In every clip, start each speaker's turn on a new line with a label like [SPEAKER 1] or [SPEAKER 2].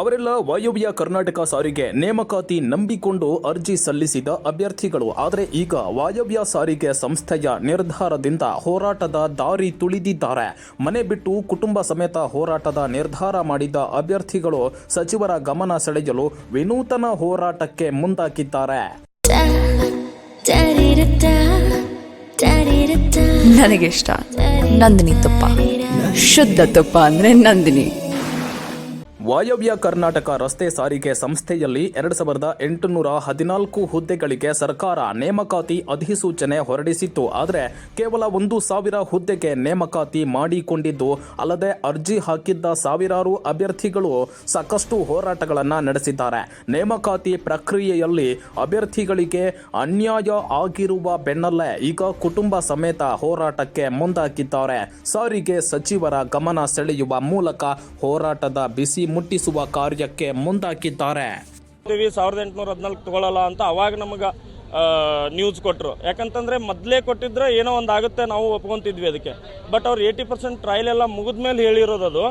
[SPEAKER 1] ಅವರೆಲ್ಲ ವಾಯವ್ಯ ಕರ್ನಾಟಕ ಸಾರಿಗೆ ನೇಮಕಾತಿ ನಂಬಿಕೊಂಡು ಅರ್ಜಿ ಸಲ್ಲಿಸಿದ ಅಭ್ಯರ್ಥಿಗಳು. ಆದರೆ ಈಗ ವಾಯವ್ಯ ಸಾರಿಗೆ ಸಂಸ್ಥೆಯ ನಿರ್ಧಾರದಿಂದ ಹೋರಾಟದ ದಾರಿ ತುಳಿದಿದ್ದಾರೆ. ಮನೆ ಬಿಟ್ಟು ಕುಟುಂಬ ಸಮೇತ ಹೋರಾಟದ ನಿರ್ಧಾರ ಮಾಡಿದ ಅಭ್ಯರ್ಥಿಗಳು ಸಚಿವರ ಗಮನ ಸೆಳೆಯಲು ವಿನೂತನ ಹೋರಾಟಕ್ಕೆ ಮುಂದಾಗಿದ್ದಾರೆ.
[SPEAKER 2] ನನಗಿಷ್ಟ ನಂದಿನಿ ತುಪ್ಪ. ಶುದ್ಧ ತುಪ್ಪ ಅಂದ್ರೆ ನಂದಿನಿ.
[SPEAKER 1] ವಾಯವ್ಯ ಕರ್ನಾಟಕ ರಸ್ತೆ ಸಾರಿಗೆ ಸಂಸ್ಥೆಯಲ್ಲಿ ಎರಡು ಸಾವಿರದ ಎಂಟುನೂರ ಹದಿನಾಲ್ಕು ಹುದ್ದೆಗಳಿಗೆ ಸರ್ಕಾರ ನೇಮಕಾತಿ ಅಧಿಸೂಚನೆ ಹೊರಡಿಸಿತ್ತು. ಆದರೆ ಕೇವಲ ಒಂದು ಸಾವಿರ ಹುದ್ದೆಗೆ ನೇಮಕಾತಿ ಮಾಡಿಕೊಂಡಿದ್ದು, ಅಲ್ಲದೆ ಅರ್ಜಿ ಹಾಕಿದ್ದ ಸಾವಿರಾರು ಅಭ್ಯರ್ಥಿಗಳು ಸಾಕಷ್ಟು ಹೋರಾಟಗಳನ್ನು ನಡೆಸಿದ್ದಾರೆ. ನೇಮಕಾತಿ ಪ್ರಕ್ರಿಯೆಯಲ್ಲಿ ಅಭ್ಯರ್ಥಿಗಳಿಗೆ ಅನ್ಯಾಯ ಆಗಿರುವ ಬೆನ್ನಲ್ಲೇ ಈಗ ಕುಟುಂಬ ಸಮೇತ ಹೋರಾಟಕ್ಕೆ ಮುಂದಾಗಿದ್ದಾರೆ. ಸಾರಿಗೆ ಸಚಿವರ ಗಮನ ಸೆಳೆಯುವ ಮೂಲಕ ಹೋರಾಟದ ಬಿಸಿ ಮುಟ್ಟಿಸುವ ಕಾರ್ಯಕ್ಕೆ
[SPEAKER 3] ಮುಂದಾಕಿದ್ದಾರೆ ಸಾವಿರದ ಎಂಟುನೂರ ಹದಿನಾಲ್ಕು ತಗೊಳ್ಳಲ್ಲ ಅಂತ ಅವಾಗ ನಮಗೆ ನ್ಯೂಸ್ ಕೊಟ್ಟರು ಯಾಕಂತಂದ್ರೆ ಮೊದಲೇ ಕೊಟ್ಟಿದ್ರೆ ಏನೋ ಒಂದು ಆಗುತ್ತೆ ನಾವು ಒಪ್ಕೊಂತಿದ್ವಿ ಅದಕ್ಕೆ. ಬಟ್ ಅವ್ರು ಏಯ್ಟಿ ಪರ್ಸೆಂಟ್ ಟ್ರಯಲ್ ಎಲ್ಲ ಮುಗಿದ ಮೇಲೆ ಹೇಳಿರೋದು ಅದು.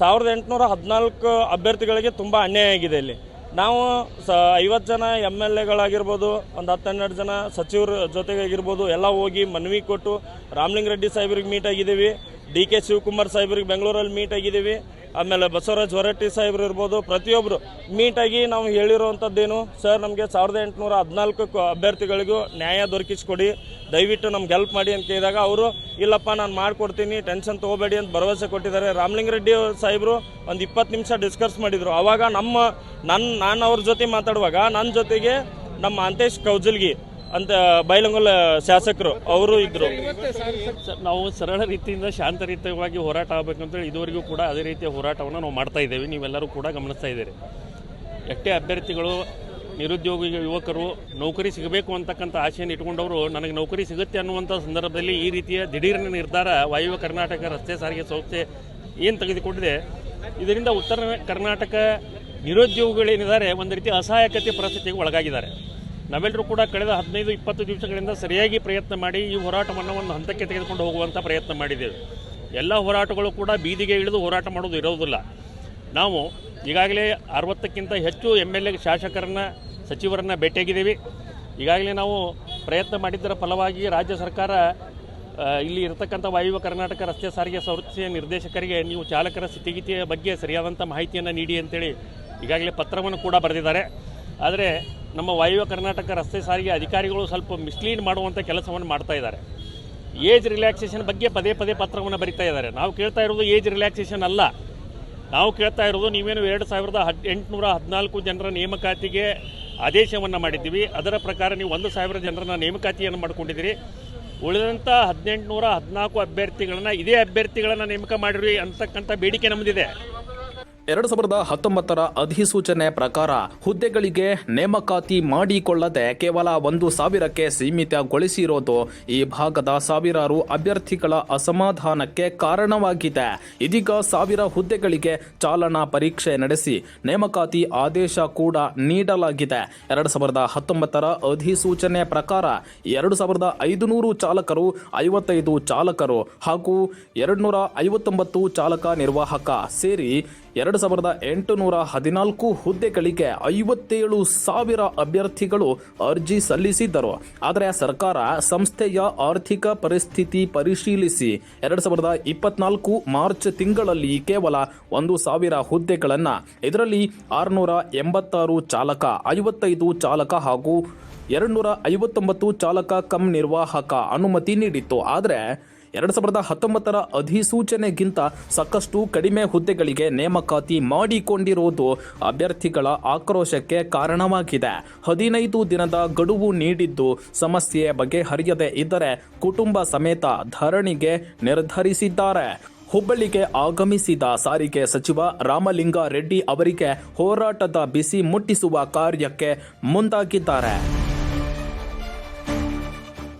[SPEAKER 3] ಸಾವಿರದ ಎಂಟುನೂರ ಹದಿನಾಲ್ಕು ಅಭ್ಯರ್ಥಿಗಳಿಗೆ ತುಂಬ ಅನ್ಯಾಯ ಆಗಿದೆ ಇಲ್ಲಿ. ನಾವು ಸ, ಐವತ್ತು ಜನ ಎಂ ಎಲ್ ಎಗಳಾಗಿರ್ಬೋದು, ಒಂದು ಹತ್ತು ಹನ್ನೆರಡು ಜನ ಸಚಿವರ ಜೊತೆಗಾಗಿರ್ಬೋದು, ಎಲ್ಲ ಹೋಗಿ ಮನವಿ ಕೊಟ್ಟು ರಾಮಲಿಂಗ ರೆಡ್ಡಿ ಸಾಹೇಬ್ರಿಗೆ ಮೀಟ್ ಆಗಿದ್ದೀವಿ. ಡಿ ಕೆ ಶಿವಕುಮಾರ್ ಸಾಹೇಬ್ರಿಗೆ ಬೆಂಗಳೂರಲ್ಲಿ ಮೀಟ್ ಆಗಿದ್ದೀವಿ. ಆಮೇಲೆ ಬಸವರಾಜ್ ಹೊರಟ್ಟಿ ಸಾಹೇಬ್ರು ಇರ್ಬೋದು ಪ್ರತಿಯೊಬ್ಬರು ಮೀಟಾಗಿ ನಾವು ಹೇಳಿರುವಂಥದ್ದೇನು, ಸರ್ ನಮಗೆ ಸಾವಿರದ ಎಂಟುನೂರ ಹದಿನಾಲ್ಕು ಅಭ್ಯರ್ಥಿಗಳಿಗೂ ನ್ಯಾಯ ದೊರಕಿಸ್ಕೊಡಿ, ದಯವಿಟ್ಟು ನಮ್ಗೆ ಹೆಲ್ಪ್ ಮಾಡಿ ಅಂತ ಕೇಳಿದಾಗ ಅವರು, ಇಲ್ಲಪ್ಪ ನಾನು ಮಾಡಿಕೊಡ್ತೀನಿ ಟೆನ್ಷನ್ ತೊಗೋಬೇಡಿ ಅಂತ ಭರವಸೆ ಕೊಟ್ಟಿದ್ದಾರೆ. ರಾಮಲಿಂಗ ರೆಡ್ಡಿ ಸಾಹೇಬರು ಒಂದು ಇಪ್ಪತ್ತು ನಿಮಿಷ ಡಿಸ್ಕಸ್ ಮಾಡಿದರು. ಆವಾಗ ನಮ್ಮ ನನ್ನ ನಾನು ಅವ್ರ ಜೊತೆ ಮಾತಾಡುವಾಗ ನನ್ನ ಜೊತೆಗೆ ನಮ್ಮ ಅಂತೇಶ್ ಕೌಜಲ್ಗಿ ಅಂತ ಬೈಲಂಗೊಲ್ಲ ಶಾಸಕರು, ಅವರು ಇದ್ದರು
[SPEAKER 4] ನಾವು ಸರಳ ರೀತಿಯಿಂದ ಶಾಂತ ರೀತಿಯವಾಗಿ ಹೋರಾಟ ಆಗಬೇಕಂತೇಳಿ ಇದುವರೆಗೂ ಕೂಡ ಅದೇ ರೀತಿಯ ಹೋರಾಟವನ್ನು ನಾವು ಮಾಡ್ತಾ ಇದ್ದೇವೆ. ನೀವೆಲ್ಲರೂ ಕೂಡ ಗಮನಿಸ್ತಾ ಇದ್ದೀರಿ. ಎಷ್ಟೇ ಅಭ್ಯರ್ಥಿಗಳು ನಿರುದ್ಯೋಗಿ ಯುವಕರು ನೌಕರಿ ಸಿಗಬೇಕು ಅಂತಕ್ಕಂಥ ಆಶೆಯನ್ನು ಇಟ್ಕೊಂಡವರು ನನಗೆ ನೌಕರಿ ಸಿಗುತ್ತೆ ಅನ್ನುವಂಥ ಸಂದರ್ಭದಲ್ಲಿ ಈ ರೀತಿಯ ದಿಢೀರ್ನ ನಿರ್ಧಾರ ವಾಯುವ್ಯ ಕರ್ನಾಟಕ ರಸ್ತೆ ಸಾರಿಗೆ ಸಂಸ್ಥೆ ಏನು ತೆಗೆದುಕೊಂಡಿದೆ, ಇದರಿಂದ ಉತ್ತರ ಕರ್ನಾಟಕ ನಿರುದ್ಯೋಗಿಗಳೇನಿದ್ದಾರೆ, ಒಂದು ರೀತಿ ಅಸಹಾಯಕತೆ ಪರಿಸ್ಥಿತಿಗೆ ಒಳಗಾಗಿದ್ದಾರೆ. ನಾವೆಲ್ಲರೂ ಕೂಡ ಕಳೆದ ಹದಿನೈದು, ಇಪ್ಪತ್ತು ದಿವಸಗಳಿಂದ ಸರಿಯಾಗಿ ಪ್ರಯತ್ನ ಮಾಡಿ ಈ ಹೋರಾಟವನ್ನು ಒಂದು ಹಂತಕ್ಕೆ ತೆಗೆದುಕೊಂಡು ಹೋಗುವಂಥ ಪ್ರಯತ್ನ ಮಾಡಿದ್ದೇವೆ. ಎಲ್ಲ ಹೋರಾಟಗಳು ಕೂಡ ಬೀದಿಗೆ ಇಳಿದು ಹೋರಾಟ ಮಾಡೋದು ಇರೋದಿಲ್ಲ. ನಾವು ಈಗಾಗಲೇ ಅರವತ್ತಕ್ಕಿಂತ ಹೆಚ್ಚು ಎಂ ಎಲ್ ಎ ಶಾಸಕರನ್ನ, ಸಚಿವರನ್ನ ಭೇಟಿಯಾಗಿದ್ದೀವಿ. ಈಗಾಗಲೇ ನಾವು ಪ್ರಯತ್ನ ಮಾಡಿದ್ದರ ಫಲವಾಗಿ ರಾಜ್ಯ ಸರ್ಕಾರ ಇಲ್ಲಿ ಇರತಕ್ಕಂಥ ವಾಯುವ್ಯ ಕರ್ನಾಟಕ ರಸ್ತೆ ಸಾರಿಗೆ ಸಂಸ್ಥೆಯ ನಿರ್ದೇಶಕರಿಗೆ ನೀವು ಚಾಲಕರ ಸ್ಥಿತಿಗತಿಯ ಬಗ್ಗೆ ಸರಿಯಾದಂಥ ಮಾಹಿತಿಯನ್ನು ನೀಡಿ ಅಂತೇಳಿ ಈಗಾಗಲೇ ಪತ್ರವನ್ನು ಕೂಡ ಬರೆದಿದ್ದಾರೆ. ಆದರೆ ನಮ್ಮ ವಾಯುವ್ಯ ಕರ್ನಾಟಕ ರಸ್ತೆ ಸಾರಿಗೆ ಅಧಿಕಾರಿಗಳು ಸ್ವಲ್ಪ ಮಿಸ್ಲೀಡ್ ಮಾಡುವಂಥ ಕೆಲಸವನ್ನು ಮಾಡ್ತಾ ಇದ್ದಾರೆ. ಏಜ್ ರಿಲ್ಯಾಕ್ಸೇಷನ್ ಬಗ್ಗೆ ಪದೇ ಪದೇ ಪತ್ರವನ್ನು ಬರಿತಾ ಇದ್ದಾರೆ. ನಾವು ಕೇಳ್ತಾ ಇರೋದು ಏಜ್ ರಿಲ್ಯಾಕ್ಸೇಷನ್ ಅಲ್ಲ. ನಾವು ಕೇಳ್ತಾ ಇರೋದು ನೀವೇನು ಎರಡು ಸಾವಿರದ ಹದ್ ಎಂಟುನೂರ ಹದಿನಾಲ್ಕು ಜನರ ನೇಮಕಾತಿಗೆ ಆದೇಶವನ್ನು ಮಾಡಿದ್ದೀವಿ. ಅದರ ಪ್ರಕಾರ ನೀವು ಒಂದು ಸಾವಿರ ಜನರನ್ನ ನೇಮಕಾತಿಯನ್ನು ಮಾಡ್ಕೊಂಡಿದ್ದೀರಿ. ಉಳಿದಂಥ ಹದಿನೆಂಟುನೂರ ಹದಿನಾಲ್ಕು ಅಭ್ಯರ್ಥಿಗಳನ್ನು ಇದೇ ಅಭ್ಯರ್ಥಿಗಳನ್ನು ನೇಮಕ ಮಾಡಿರಿ ಅಂತಕ್ಕಂಥ ಬೇಡಿಕೆ ನಮ್ಮದಿದೆ
[SPEAKER 1] ಎರಡು ಸಾವಿರದ ಹತ್ತೊಂಬತ್ತರ ಅಧಿಸೂಚನೆ ಪ್ರಕಾರ ಹುದ್ದೆಗಳಿಗೆ ನೇಮಕಾತಿ ಮಾಡಿಕೊಳ್ಳದೆ ಕೇವಲ ಒಂದು ಸಾವಿರಕ್ಕೆ ಸೀಮಿತಗೊಳಿಸಿರೋದು ಈ ಭಾಗದ ಸಾವಿರಾರು ಅಭ್ಯರ್ಥಿಗಳ ಅಸಮಾಧಾನಕ್ಕೆ ಕಾರಣವಾಗಿದೆ. ಇದೀಗ ಸಾವಿರ ಹುದ್ದೆಗಳಿಗೆ ಚಾಲನಾ ಪರೀಕ್ಷೆ ನಡೆಸಿ ನೇಮಕಾತಿ ಆದೇಶ ಕೂಡ ನೀಡಲಾಗಿದೆ. ಎರಡು ಸಾವಿರದ ಹತ್ತೊಂಬತ್ತರ ಅಧಿಸೂಚನೆ ಪ್ರಕಾರ ಎರಡು ಸಾವಿರದ ಐದುನೂರು ಚಾಲಕರು, ಐವತ್ತೈದು ಚಾಲಕರು ಹಾಗೂ ಎರಡು ನೂರ ಐವತ್ತೊಂಬತ್ತು ಚಾಲಕ ನಿರ್ವಾಹಕ ಸೇರಿ ಎರಡು ಸಾವಿರದ ಎಂಟುನೂರ ಹದಿನಾಲ್ಕು ಹುದ್ದೆಗಳಿಗೆ ಐವತ್ತೇಳು ಸಾವಿರ ಅಭ್ಯರ್ಥಿಗಳು ಅರ್ಜಿ ಸಲ್ಲಿಸಿದ್ದರು. ಆದರೆ ಸರ್ಕಾರ ಸಂಸ್ಥೆಯ ಆರ್ಥಿಕ ಪರಿಸ್ಥಿತಿ ಪರಿಶೀಲಿಸಿ ಎರಡು ಸಾವಿರದ ಇಪ್ಪತ್ನಾಲ್ಕು ಮಾರ್ಚ್ ತಿಂಗಳಲ್ಲಿ ಕೇವಲ ಒಂದು ಸಾವಿರ ಹುದ್ದೆಗಳನ್ನು, ಇದರಲ್ಲಿ ಆರುನೂರ ಎಂಬತ್ತಾರು ಚಾಲಕ, ಐವತ್ತೈದು ಚಾಲಕ ಹಾಗೂ ಎರಡುನೂರ ಐವತ್ತೊಂಬತ್ತು ಚಾಲಕ ಕಂ ನಿರ್ವಾಹಕ ಅನುಮತಿ ನೀಡಿತ್ತು. ಆದರೆ ಎರಡು ಸಾವಿರದ ಹತ್ತೊಂಬತ್ತರ ಅಧಿಸೂಚನೆಗಿಂತ ಸಾಕಷ್ಟು ಕಡಿಮೆ ಹುದ್ದೆಗಳಿಗೆ ನೇಮಕಾತಿ ಮಾಡಿಕೊಂಡಿರುವುದು ಅಭ್ಯರ್ಥಿಗಳ ಆಕ್ರೋಶಕ್ಕೆ ಕಾರಣವಾಗಿದೆ. ಹದಿನೈದು ದಿನದ ಗಡುವು ನೀಡಿದ್ದು ಸಮಸ್ಯೆ ಬಗೆಹರಿಯದೇ ಇದ್ದರೆ ಕುಟುಂಬ ಸಮೇತ ಧರಣಿಗೆ ನಿರ್ಧರಿಸಿದ್ದಾರೆ. ಹುಬ್ಬಳ್ಳಿಗೆ ಆಗಮಿಸಿದ ಸಾರಿಗೆ ಸಚಿವ ರಾಮಲಿಂಗಾರೆಡ್ಡಿ ಅವರಿಗೆ ಹೋರಾಟದ ಬಿಸಿ ಮುಟ್ಟಿಸುವ ಕಾರ್ಯಕ್ಕೆ ಮುಂದಾಗಿದ್ದಾರೆ.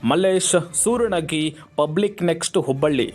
[SPEAKER 1] Mallesh Suranagi public next Hubballi.